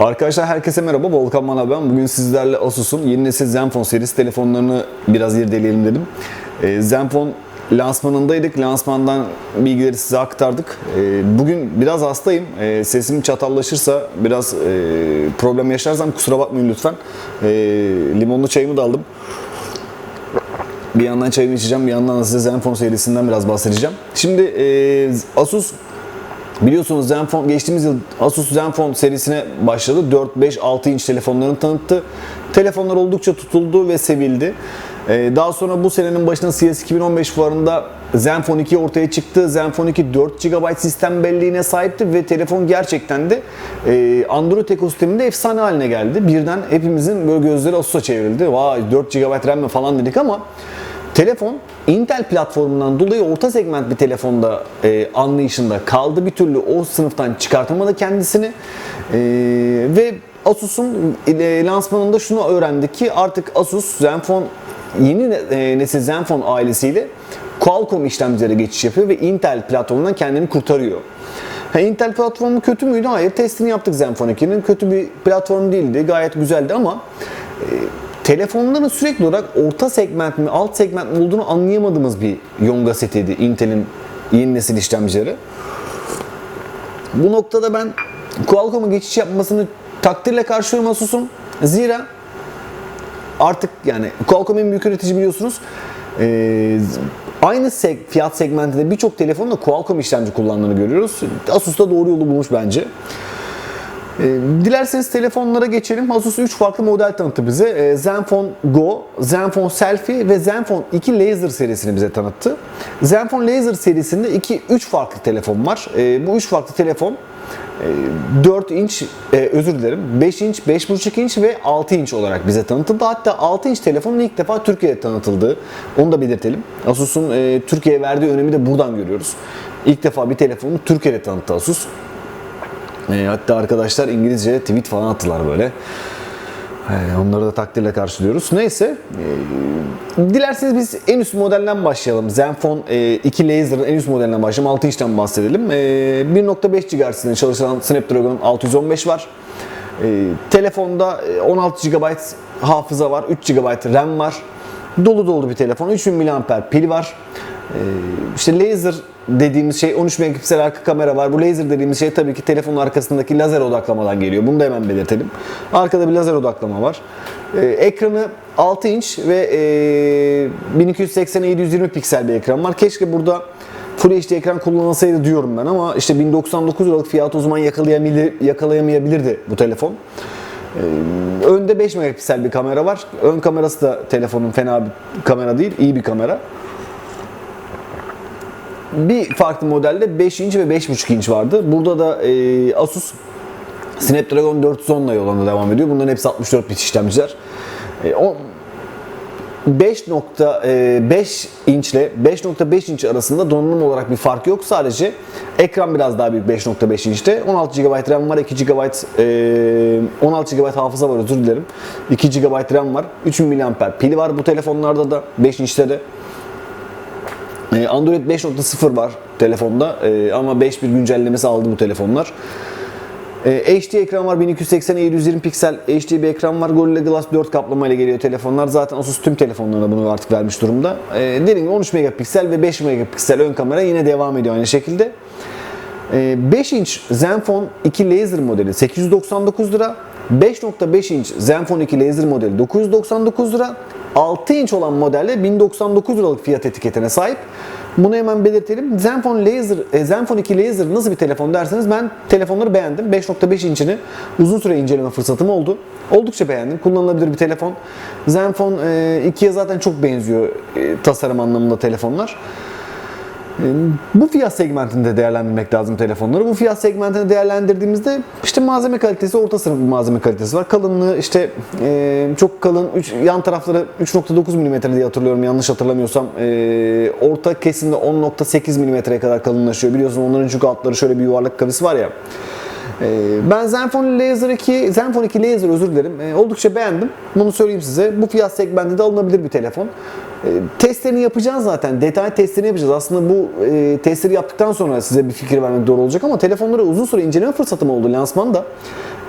Arkadaşlar herkese merhaba. Volkan Mana ben. Bugün sizlerle Asus'un yeni nesil Zenfone serisi telefonlarını biraz irdeleyelim dedim. Ee, Zenfone lansmanındaydık. Lansmandan bilgileri size aktardık. Ee, bugün biraz hastayım. Ee, sesim çatallaşırsa, biraz e, problem yaşarsam kusura bakmayın lütfen. Ee, limonlu çayımı da aldım. Bir yandan çayımı içeceğim, bir yandan da size Zenfone serisinden biraz bahsedeceğim. Şimdi e, Asus Biliyorsunuz Zenfone geçtiğimiz yıl Asus Zenfone serisine başladı. 4, 5, 6 inç telefonlarını tanıttı. Telefonlar oldukça tutuldu ve sevildi. Ee, Daha sonra bu senenin başında CS 2015 fuarında Zenfone 2 ortaya çıktı. Zenfone 2 4 GB sistem belleğine sahipti ve telefon gerçekten de e, Android ekosisteminde efsane haline geldi. Birden hepimizin böyle gözleri Asus'a çevrildi. Vay 4 GB RAM falan dedik ama Telefon Intel platformundan dolayı orta segment bir telefonda e, anlayışında kaldı. Bir türlü o sınıftan çıkartamadı kendisini. E, ve Asus'un e, lansmanında şunu öğrendik ki artık Asus Zenfone yeni e, nesil Zenfone ailesiyle Qualcomm işlemcilere geçiş yapıyor ve Intel platformundan kendini kurtarıyor. Ha, Intel platformu kötü müydü? Hayır. Testini yaptık Zenfone 2'nin. Kötü bir platform değildi. Gayet güzeldi ama telefonların sürekli olarak orta segment mi, alt segment mi olduğunu anlayamadığımız bir yonga setiydi Intel'in yeni nesil işlemcileri. Bu noktada ben Qualcomm'a geçiş yapmasını takdirle karşılıyorum Asus'un. Zira artık yani Qualcomm en büyük üretici biliyorsunuz. Ee, aynı seg- fiyat segmentinde birçok telefonda Qualcomm işlemci kullandığını görüyoruz. Asus da doğru yolu bulmuş bence. Ee, Dilerseniz telefonlara geçelim. Asus 3 farklı model tanıttı bize. Ee, Zenfone Go, Zenfone Selfie ve Zenfone 2 Laser serisini bize tanıttı. Zenfone Laser serisinde 2 3 farklı telefon var. Ee, Bu 3 farklı telefon e, 4 inç, e, özür dilerim 5 inç, 5.5 inç ve 6 inç olarak bize tanıtıldı. Hatta 6 inç telefonun ilk defa Türkiye'de tanıtıldığı onu da belirtelim. Asus'un e, Türkiye'ye verdiği önemi de buradan görüyoruz. İlk defa bir telefonu Türkiye'de tanıttı Asus. E, hatta arkadaşlar İngilizce tweet falan attılar böyle. E, onları da takdirle karşılıyoruz. Neyse. e, dilerseniz biz en üst modelden başlayalım. Zenfone e, 2 Laser'ın en üst modelinden başlayalım. 6 inçten bahsedelim. E, 1.5 GHz'inde çalışan Snapdragon 615 var. E, telefonda e, 16 GB hafıza var. 3 GB RAM var. Dolu dolu bir telefon. 3000 mAh pil var. Ee, işte laser dediğimiz şey 13 megapiksel arka kamera var. Bu laser dediğimiz şey tabii ki telefonun arkasındaki lazer odaklamadan geliyor. Bunu da hemen belirtelim. Arkada bir lazer odaklama var. Ee, ekranı 6 inç ve e, 1280 720 piksel bir ekran var. Keşke burada Full HD ekran kullanılsaydı diyorum ben ama işte 1099 liralık fiyat o zaman yakalayamayabilirdi bu telefon. Ee, Önde 5 megapiksel bir kamera var. Ön kamerası da telefonun fena bir kamera değil, iyi bir kamera. Bir farklı modelde 5 inç ve 5.5 inç vardı. Burada da e, Asus Snapdragon 410 ile yoluna devam ediyor. Bunların hepsi 64 bit işlemciler. E, o 5.5 inç ile 5.5 inç arasında donanım olarak bir fark yok. Sadece ekran biraz daha büyük 5.5 inçte. 16 GB RAM var, 2 GB e, 16 GB hafıza var özür dilerim. 2 GB RAM var, 3000 mAh pili var bu telefonlarda da 5 inçte de. E, Android 5.0 var telefonda e, ama 5.1 güncellemesi aldı bu telefonlar. E, HD ekran var 1280 720 piksel HD bir ekran var. Gorilla Glass 4 kaplama ile geliyor telefonlar. Zaten Asus tüm telefonlarına bunu artık vermiş durumda. Dediğim gibi 13 megapiksel ve 5 megapiksel ön kamera yine devam ediyor aynı şekilde. E, 5 inç Zenfone 2 Laser modeli 899 lira. 5.5 inç Zenfone 2 Laser modeli 999 lira. 6 inç olan modelde 1099 liralık fiyat etiketine sahip. Bunu hemen belirtelim. Zenfone Laser, e, Zenfone 2 Laser nasıl bir telefon derseniz ben telefonları beğendim. 5.5 inçini uzun süre inceleme fırsatım oldu. Oldukça beğendim. Kullanılabilir bir telefon. Zenfone e, 2'ye zaten çok benziyor e, tasarım anlamında telefonlar. Bu fiyat segmentinde değerlendirmek lazım telefonları. Bu fiyat segmentinde değerlendirdiğimizde işte malzeme kalitesi orta sınıf bir malzeme kalitesi var. Kalınlığı işte e, çok kalın, üç, yan tarafları 3.9 mm diye hatırlıyorum yanlış hatırlamıyorsam. E, orta kesimde 10.8 mm'ye kadar kalınlaşıyor. Biliyorsun onların çünkü altları şöyle bir yuvarlak kavisi var ya. E, ben Zenfone Laser 2, Zenfone 2 Laser özür dilerim. E, oldukça beğendim. Bunu söyleyeyim size. Bu fiyat segmentinde alınabilir bir telefon. E, testlerini yapacağız zaten. Detay testlerini yapacağız. Aslında bu e, testleri yaptıktan sonra size bir fikir vermek doğru olacak ama telefonları uzun süre inceleme fırsatım oldu lansmanda.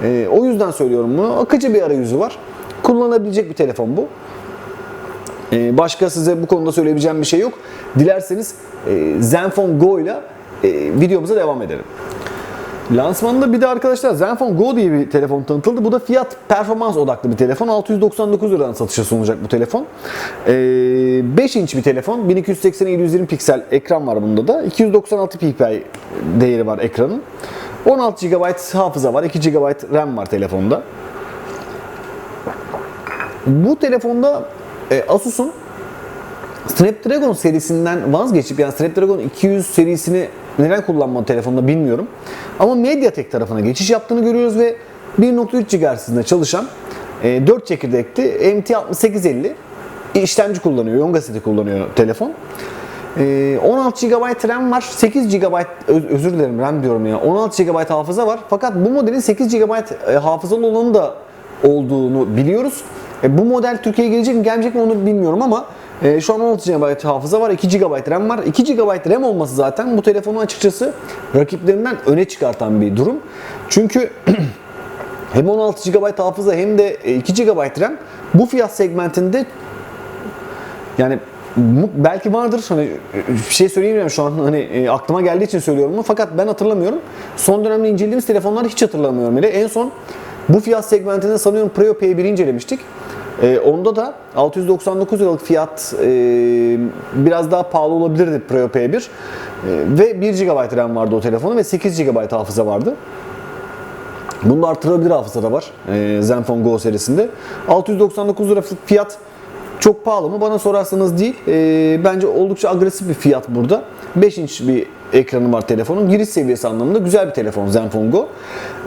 E, o yüzden söylüyorum bunu. Akıcı bir arayüzü var. Kullanılabilecek bir telefon bu. E, başka size bu konuda söyleyebileceğim bir şey yok. Dilerseniz e, Zenfone Go ile e, videomuza devam edelim. Lansmanında bir de arkadaşlar Zenfone Go diye bir telefon tanıtıldı. Bu da fiyat performans odaklı bir telefon. 699 liradan satışa sunulacak bu telefon. Ee, 5 inç bir telefon. 1280-720 piksel ekran var bunda da. 296 ppi değeri var ekranın. 16 GB hafıza var. 2 GB RAM var telefonda. Bu telefonda e, Asus'un Snapdragon serisinden vazgeçip yani Snapdragon 200 serisini neden kullanmadı telefonda bilmiyorum. Ama MediaTek tarafına geçiş yaptığını görüyoruz ve 1.3 GHz hızında çalışan e, 4 çekirdekli MT6850 işlemci kullanıyor, Yonga seti kullanıyor telefon. E, 16 GB RAM var, 8 GB öz- özür dilerim RAM diyorum ya. 16 GB hafıza var. Fakat bu modelin 8 GB e, hafızalı olanı da olduğunu biliyoruz. E, bu model Türkiye'ye gelecek mi gelmeyecek mi onu bilmiyorum ama e, şu an 16 GB hafıza var, 2 GB RAM var. 2 GB RAM olması zaten bu telefonu açıkçası rakiplerinden öne çıkartan bir durum. Çünkü hem 16 GB hafıza hem de e, 2 GB RAM bu fiyat segmentinde yani belki vardır hani bir şey söyleyemiyorum şu an hani e, aklıma geldiği için söylüyorum bunu fakat ben hatırlamıyorum. Son dönemde incelediğimiz telefonları hiç hatırlamıyorum bile. En son bu fiyat segmentinde sanıyorum Preo P1'i incelemiştik. E, onda da 699 liralık fiyat e, biraz daha pahalı olabilirdi Preo P1. E, ve 1 GB RAM vardı o telefonun ve 8 GB hafıza vardı. Bunda artırılabilir hafıza da var e, Zenfone Go serisinde. 699 lira fiyat çok pahalı mı? Bana sorarsanız değil. E, bence oldukça agresif bir fiyat burada. 5 inç bir ekranı var telefonun. Giriş seviyesi anlamında güzel bir telefon Zenfone Go.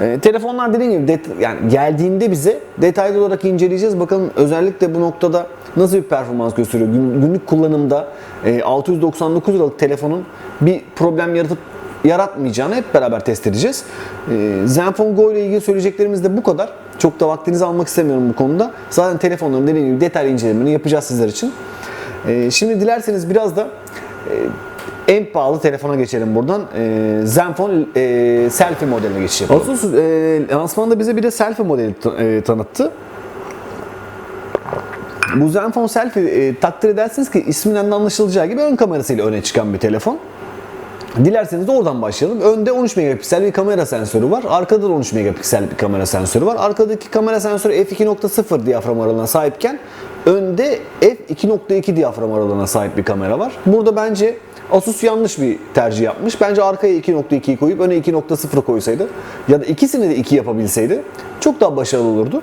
E, telefonlar dediğim gibi det- yani geldiğinde bize detaylı olarak inceleyeceğiz. Bakalım özellikle bu noktada nasıl bir performans gösteriyor. Gün- günlük kullanımda e, 699 liralık telefonun bir problem yaratıp yaratmayacağını hep beraber test edeceğiz. Ee, Zenfone Go ile ilgili söyleyeceklerimiz de bu kadar. Çok da vaktinizi almak istemiyorum bu konuda. Zaten telefonların dediğim gibi detaylı incelemeni yapacağız sizler için. Ee, şimdi dilerseniz biraz da e, en pahalı telefona geçelim buradan. Ee, Zenfone e, selfie modeline geçiş. Asus e, lansmanda bize bir de selfie modeli e, tanıttı. Bu Zenfone Selfie takdir edersiniz ki isminden de anlaşılacağı gibi ön kamerasıyla öne çıkan bir telefon. Dilerseniz oradan başlayalım. Önde 13 megapiksel bir kamera sensörü var. Arkada da 13 megapiksel bir kamera sensörü var. Arkadaki kamera sensörü f2.0 diyafram aralığına sahipken önde f2.2 diyafram aralığına sahip bir kamera var. Burada bence Asus yanlış bir tercih yapmış. Bence arkaya 2.2'yi koyup öne 2.0 koysaydı ya da ikisini de 2 yapabilseydi çok daha başarılı olurdu.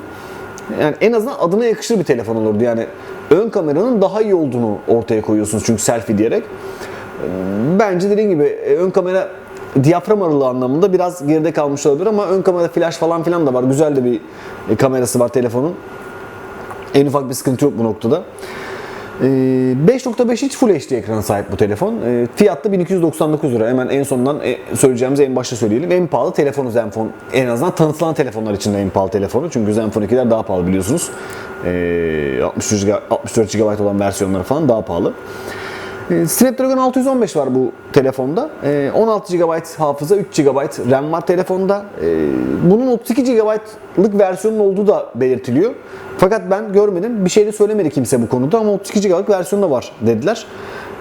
Yani en azından adına yakışır bir telefon olurdu. Yani ön kameranın daha iyi olduğunu ortaya koyuyorsunuz çünkü selfie diyerek. Bence dediğim gibi e, ön kamera diyafram aralığı anlamında biraz geride kalmış olabilir ama ön kamera flash falan filan da var. Güzel de bir e, kamerası var telefonun. En ufak bir sıkıntı yok bu noktada. E, 5.5 inç Full HD ekrana sahip bu telefon. E, Fiyat da 1299 lira. Hemen en sondan e, söyleyeceğimizi en başta söyleyelim. En pahalı telefonu Zenfone. En azından tanıtılan telefonlar içinde en pahalı telefonu. Çünkü Zenfone 2'ler daha pahalı biliyorsunuz. E, 63 GB 64 GB olan versiyonları falan daha pahalı. E, Snapdragon 615 var bu telefonda. E, 16 GB hafıza, 3 GB RAM var telefonda. E, Bunun 32 GB'lık versiyonun olduğu da belirtiliyor. Fakat ben görmedim. Bir şey de söylemedi kimse bu konuda ama 32 GB'lık versiyonu da var dediler.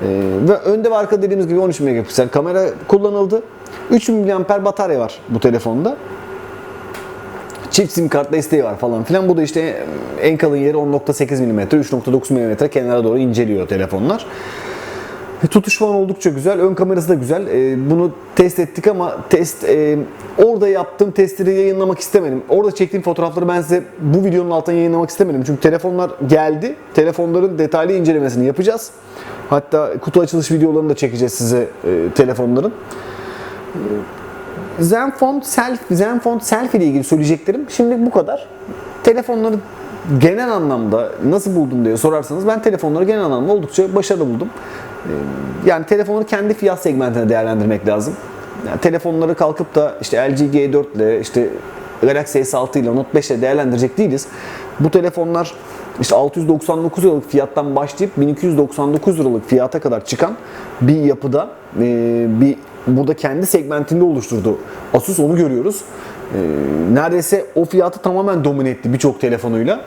E, Ve önde ve arka dediğimiz gibi 13 megapiksel kamera kullanıldı. 3000 mAh batarya var bu telefonda. Çift sim kart desteği var falan filan. Bu da işte en kalın yeri 10.8 mm, 3.9 mm kenara doğru inceliyor telefonlar. E, Tutuş falan oldukça güzel. Ön kamerası da güzel. E, bunu test ettik ama test e, orada yaptığım testleri yayınlamak istemedim. Orada çektiğim fotoğrafları ben size bu videonun altına yayınlamak istemedim. Çünkü telefonlar geldi. Telefonların detaylı incelemesini yapacağız. Hatta kutu açılış videolarını da çekeceğiz size e, telefonların. Zenfone Selfie, Zenfone Selfie ile ilgili söyleyeceklerim şimdi bu kadar. Telefonları genel anlamda nasıl buldum diye sorarsanız ben telefonları genel anlamda oldukça başarılı buldum. Yani telefonları kendi fiyat segmentine değerlendirmek lazım. Yani telefonları kalkıp da işte LG G4 ile işte Galaxy S6 ile Note 5 ile değerlendirecek değiliz. Bu telefonlar işte 699 liralık fiyattan başlayıp 1299 liralık fiyata kadar çıkan bir yapıda e, bir burada kendi segmentinde oluşturdu. Asus onu görüyoruz. E, neredeyse o fiyatı tamamen domine etti birçok telefonuyla.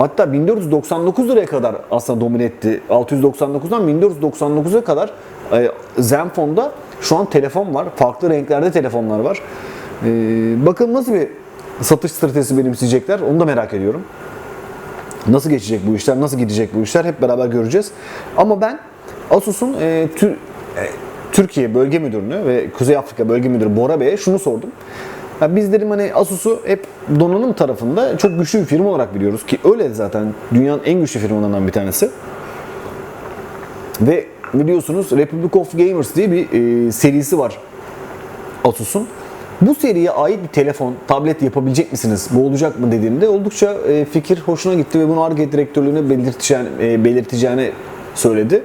Hatta 1499 liraya kadar aslında domine etti. 699'dan 1499'a kadar e, Zenfone'da şu an telefon var. Farklı renklerde telefonlar var. E, bakın nasıl bir satış stratejisi benimseyecekler onu da merak ediyorum. Nasıl geçecek bu işler, nasıl gidecek bu işler hep beraber göreceğiz. Ama ben Asus'un e, Tür- e, Türkiye Bölge Müdürünü ve Kuzey Afrika Bölge Müdürü Bora Bey'e şunu sordum. Ya biz dedim hani Asus'u hep donanım tarafında çok güçlü bir firma olarak biliyoruz ki öyle zaten dünyanın en güçlü firmalarından bir tanesi. Ve biliyorsunuz Republic of Gamers diye bir e, serisi var Asus'un. Bu seriye ait bir telefon, tablet yapabilecek misiniz? Bu olacak mı dediğimde oldukça e, fikir hoşuna gitti ve bunu ARGE direktörlüğüne belirteceğini, e, belirteceğini söyledi.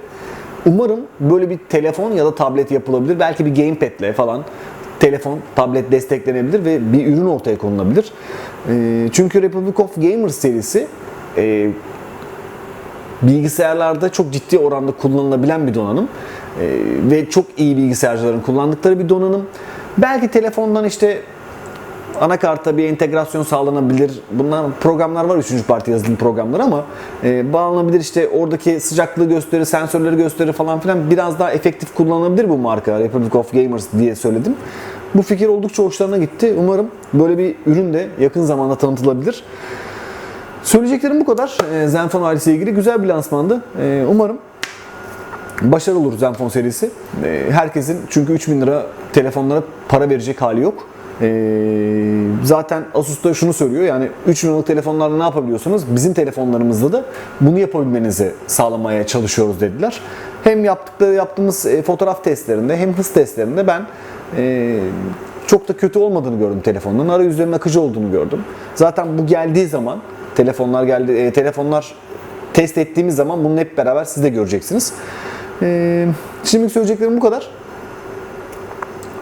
Umarım böyle bir telefon ya da tablet yapılabilir. Belki bir gamepad'le falan telefon, tablet desteklenebilir ve bir ürün ortaya konulabilir. E, çünkü Republic of Gamers serisi e, bilgisayarlarda çok ciddi oranda kullanılabilen bir donanım Ee, ve çok iyi bilgisayarcıların kullandıkları bir donanım. Belki telefondan işte anakarta bir entegrasyon sağlanabilir. Bunlar programlar var 3. parti yazılım programları ama e, bağlanabilir işte oradaki sıcaklığı gösterir, sensörleri gösterir falan filan biraz daha efektif kullanılabilir bu marka Republic of Gamers diye söyledim. Bu fikir oldukça hoşlarına gitti. Umarım böyle bir ürün de yakın zamanda tanıtılabilir. Söyleyeceklerim bu kadar. Ee, Zenfone ailesiyle ilgili güzel bir lansmandı. Ee, Umarım başarılı olur Zenfone serisi. Ee, Herkesin çünkü 3000 lira telefonlara para verecek hali yok. Ee, Zaten Asus da şunu söylüyor yani 3000 liralık telefonlarla ne yapabiliyorsunuz? Bizim telefonlarımızda da bunu yapabilmenizi sağlamaya çalışıyoruz dediler. Hem yaptıkları yaptığımız e, fotoğraf testlerinde hem hız testlerinde ben e, çok da kötü olmadığını gördüm telefonların. Arayüzlerinin akıcı olduğunu gördüm. Zaten bu geldiği zaman telefonlar geldi e, telefonlar test ettiğimiz zaman bunu hep beraber siz de göreceksiniz. E, şimdilik söyleyeceklerim bu kadar.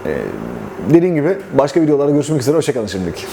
E, dediğim gibi başka videolarda görüşmek üzere. Hoşçakalın şimdilik.